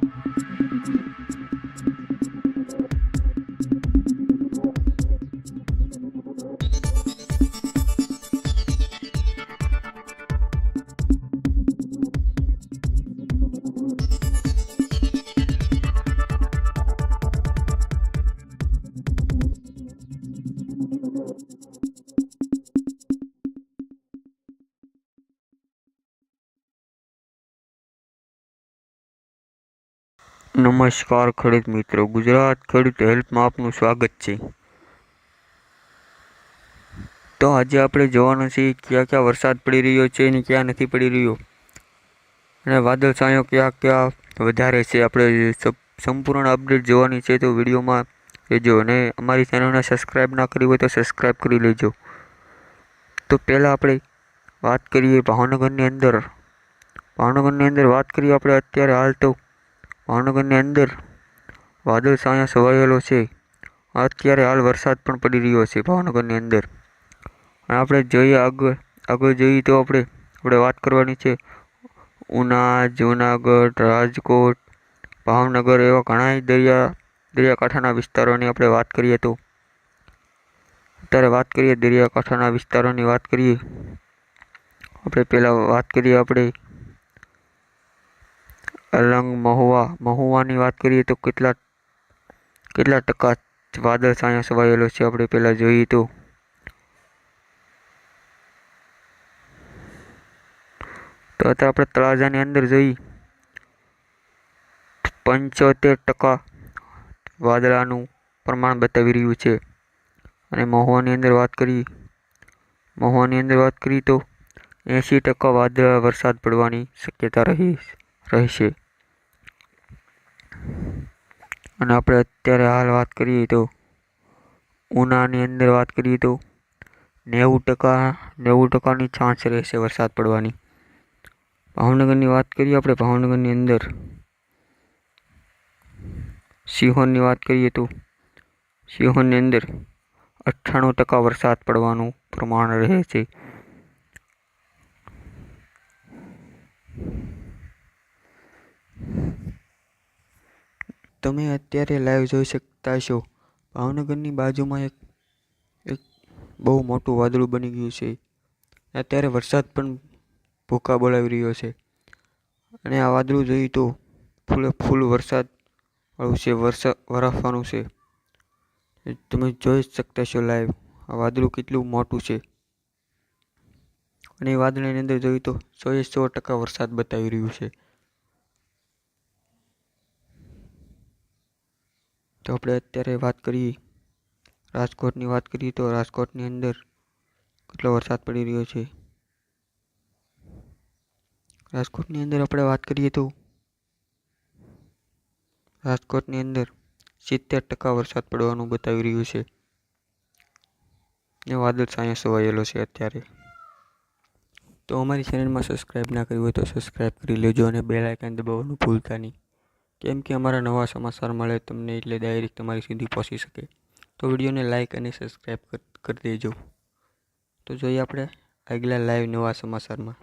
Podcast. નમસ્કાર ખેડૂત મિત્રો, ગુજરાત ખેડૂત હેલ્પમાં આપનું સ્વાગત છે. તો આજે આપણે જોવાનું છે ક્યાં ક્યાં વરસાદ પડી રહ્યો છે અને ક્યાં નથી પડી રહ્યો. અને વાદળછાયો ક્યાં ક્યાં વધારે છે આપણે સંપૂર્ણ અપડેટ જોવાની છે તો વિડીયોમાં લેજો અને અમારી ચેનલને સબસ્ક્રાઈબ ના કરી હોય તો સબસ્ક્રાઈબ કરી લેજો. તો પહેલાં આપણે વાત કરીએ ભાવનગરની અંદર. ભાવનગરની અંદર વાત કરીએ આપણે અત્યારે હાલ તો ભાવનગરની અંદર વાદળ છાયા છવાયેલો છે. અત્યારે હાલ વરસાદ પણ પડી રહ્યો છે ભાવનગરની અંદર. અને આપણે જોઈએ આગળ આગળ જોઈએ તો આપણે આપણે વાત કરવાની છે ઉના, જૂનાગઢ, રાજકોટ, ભાવનગર એવા ઘણા દરિયા, દરિયાકાંઠાના વિસ્તારોની આપણે વાત કરીએ તો. અત્યારે વાત કરીએ દરિયાકાંઠાના વિસ્તારોની વાત કરીએ. આપણે પહેલાં વાત કરીએ આપણે અલંગ મહુવા. મહુવાની વાત કરીએ તો કેટલા કેટલા ટકા વાદળ છાયા છવાયેલો છે આપણે પહેલાં જોઈએ તો. તો અત્યારે આપણે તળાજાની અંદર જોઈ પંચોતેર ટકા વાદળાનું પ્રમાણ બતાવી રહ્યું છે. અને મહુવાની અંદર વાત કરી મહુવાની અંદર વાત કરીએ તો એંશી ટકા વાદળા વરસાદ પડવાની શક્યતા રહી રહેશે. અને આપણે અત્યારે હાલ વાત કરીએ તો ઉનાની અંદર વાત કરીએ તો નેવું ટકા, નેવું ટકાની ચાન્સ રહેશે વરસાદ પડવાની. ભાવનગરની વાત કરીએ આપણે, ભાવનગરની અંદર સિંહોનની વાત કરીએ તો સિંહોની અંદર અઠ્ઠાણું ટકા વરસાદ પડવાનું પ્રમાણ રહે છે. તમે અત્યારે લાઈવ જોઈ શકતા છો. ભાવનગરની બાજુમાં એક એક બહુ મોટું વાદળું બની ગયું છે. અત્યારે વરસાદ પણ ભૂકા બોલાવી રહ્યો છે. અને આ વાદળું જોઈએ તો ફૂલે ફૂલ વરસાદ વાળું છે વરસાદ વરાફવાનું છે. તમે જોઈ શકતા છો લાઈવ આ વાદળું કેટલું મોટું છે. અને વાદળની અંદર જોઈએ તો સો એ સો ટકા વરસાદ બતાવી રહ્યું છે. તો આપણે અત્યારે વાત કરીએ, રાજકોટની વાત કરીએ તો રાજકોટની અંદર કેટલો વરસાદ પડી રહ્યો છે? રાજકોટની અંદર આપણે વાત કરીએ તો રાજકોટની અંદર સિત્તેર ટકા વરસાદ પડવાનું બતાવી રહ્યું છે. ને વાદળ છાયા છવાયેલો છે અત્યારે. તો અમારી ચેનલમાં સબસ્ક્રાઈબ ના કર્યું હોય તો સબસ્ક્રાઈબ કરી લેજો અને બેલ આઇકન દબાવવાનું ભૂલતા નહીં. કેમ કે અમારા નવા સમાચાર મળે તમને એટલે ડાયરેક્ટ તમારી સુધી પહોંચી શકે. તો વિડીયોને લાઇક અને સબસ્ક્રાઈબ કરી દેજો. તો જોઈએ આપણે આગલા લાઈવ નવા સમાચારમાં.